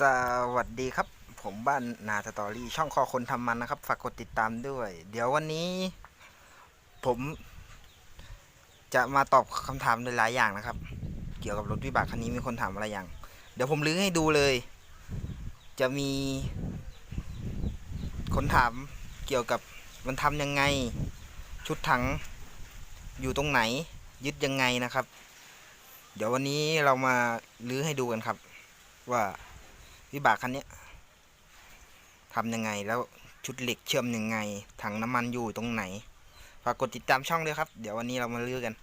สวัสดีครับ ผมบ้านนาสตอรี่ ช่องคอคนทำมันนะครับ ฝากกดติดตามด้วย เดี๋ยววันนี้ ผม จะมาตอบคำถามหลายอย่างนะครับ เกี่ยวกับรถวิบากคันนี้มีคนถามอะไรอย่าง เดี๋ยวผมลื้อให้ดูเลย จะมี คนถามเกี่ยวกับมันทำยังไง ชุดถังอยู่ตรงไหน ยึดยังไงนะครับ เดี๋ยววันนี้เรามาลื้อให้ดูกันครับ ว่า วิบากคันนี้ทำยังไงแล้วชุดเหล็กเชื่อมยังไง ถังน้ำมันอยู่ตรงไหน ฝากกดติดตามช่องด้วยครับ เดี๋ยววันนี้เรามาเลือกกัน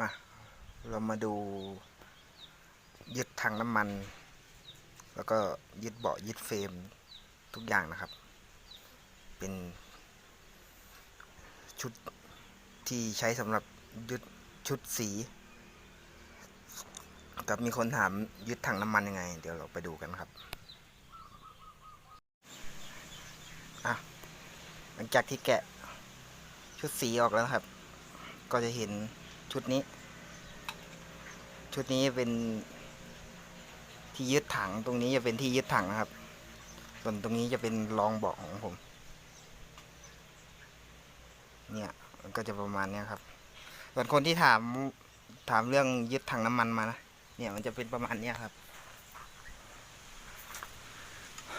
มา เรามาดูยึดถังน้ำมัน แล้วก็ยึดเบาะยึดเฟรมทุกอย่างนะครับ เป็นชุดที่ใช้สำหรับยึดชุดสี กับมีคนถามยึดถังน้ำมันยังไง เดี๋ยวเราไปดูกันครับอะหลังจากที่แกะชุดสีออกแล้วครับ ก็จะเห็น ชุดนี้ ชุดนี้เป็นที่ยึดถังตรงนี้จะเป็นที่ยึดถังนะครับ ส่วนตรงนี้จะเป็นรองเบาะของผม เนี่ยมันก็จะประมาณนี้ครับ ส่วนคนที่ถามถามเรื่องยึดถังน้ำมันมานะเนี่ยมันจะเป็นประมาณนี้ครับ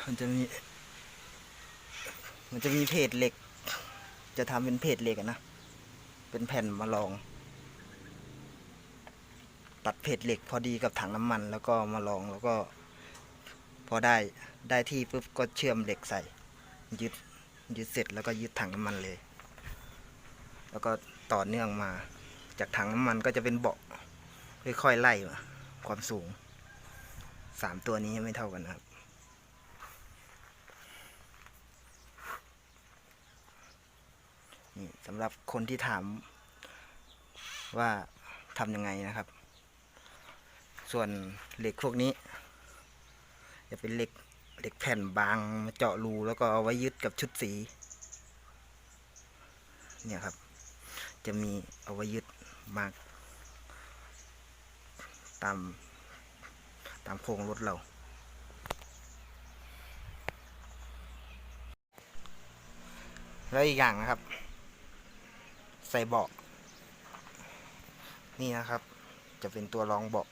มันจะมีมันจะมีเพจเหล็ก จะทำเป็นเพจเหล็กนะ เป็นแผ่นมาลอง ตัดเพจเหล็กพอดีกับถังน้ำมันแล้วก็มาลองแล้วก็ พอได้ได้ที่ปุ๊บก็เชื่อมเหล็กใส่ ยึดยึดเสร็จแล้วก็ยึดถังน้ำมันเลย แล้วก็ต่อเนื่องมา จากถังน้ำมันก็จะเป็นเบาะค่อยๆไล่มาความสูงสามตัวนี้ไม่เท่ากันนะครับนี่สำหรับคนที่ถามว่าทำยังไงนะครับ ส่วนเหล็กพวกนี้ จะเป็นเหล็กเหล็กแผ่นบางมาเจาะรูแล้วก็เอาไว้ยึดกับชุดสี เนี่ยครับ จะมีเอาไว้ยึดมากตามตามโครงรถเรา แล้วอีกอย่างนะครับ ใส่เบาะนี่นะครับ จะเป็นตัวรองเบาะ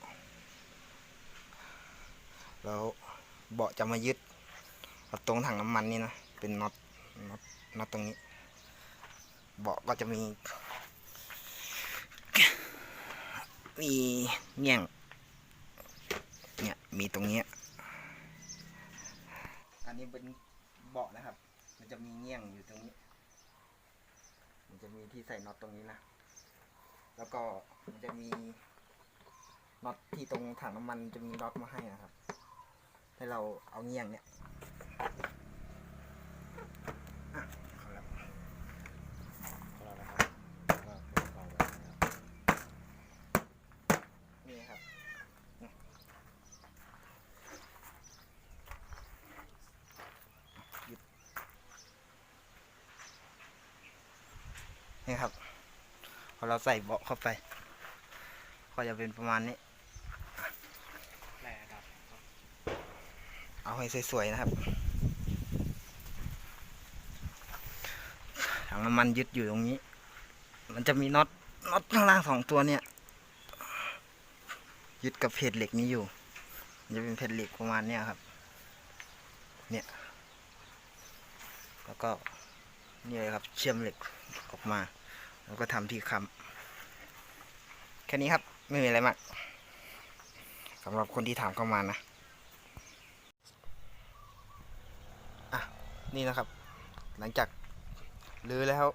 แล้วเบาะจะมายึดตรงถังน้ำมันนี่นะ เป็นน็อตน็อตน็อตตรงนี้ เบาะก็จะมี มีเงี้ยงเนี่ยมีตรงเนี้ยอันนี้เป็นเบาะนะครับ มันจะมีเงี้ยงอยู่ตรงนี้ มันจะมีที่ใส่น็อตตรงนี้นะ แล้วก็มันจะมีน็อตที่ตรงถังน้ำมันจะมีน็อตมาให้นะครับ ให้เราเอาเงี่ยงเนี่ยนี่ครับนี่ครับพอเราใส่เบาะเข้าไป ก็จะเป็นประมาณนี้ แร่ครับ เอาให้สวยๆนะครับถังน้ำมันยึดอยู่ตรงนี้ มันจะมีน็อตน็อตข้างล่างสองตัวเนี่ย ยึดกับเพจเหล็กนี้อยู่ จะเป็นเพจเหล็กประมาณเนี้ยครับ เนี่ย แล้วก็นี่เลยครับ เชื่อมเหล็กออกมา แล้วก็ทำที่ค้ำแค่นี้ครับ ไม่มีอะไรมากสำหรับคนที่ถามเข้ามานะ นี่นะครับ หลังจากรื้อแล้ว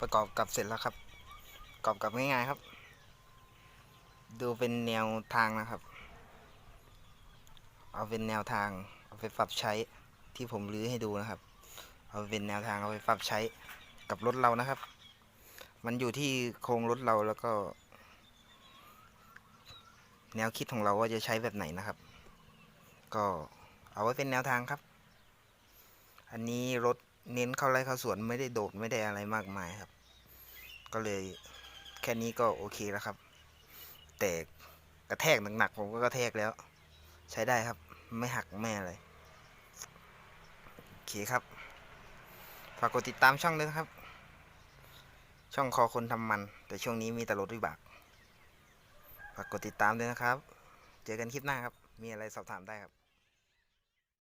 ประกอบกับเสร็จแล้วครับประกอบกับง่ายๆครับ ดูเป็นแนวทางนะครับ เอาเป็นแนวทางเอาไปปรับใช้ที่ผมรื้อให้ดูนะครับ เอาเป็นแนวทางเอาไปปรับใช้กับรถเรานะครับ มันอยู่ที่โครงรถเราแล้วก็ แนวคิดของเราว่าจะใช้แบบไหนนะครับ ก็เอาไว้เป็นแนวทางครับ อันนี้รถเน้นเข้าไร่เข้าสวนไม่ได้โดดไม่ได้อะไรมากมายครับ ก็เลยแค่นี้ก็โอเคแล้วครับ แต่กระแทกหนักๆผมก็กระแทกแล้ว ใช้ได้ครับไม่หักไม่อะไรโอเคครับฝากกดติดตามช่องด้วยนะครับ ช่องคอคนทำมัน แต่ช่วงนี้มีแต่รถวิบากฝากกดติดตามด้วยนะครับ เจอกันคลิปหน้าครับ มีอะไรสอบถามได้ครับ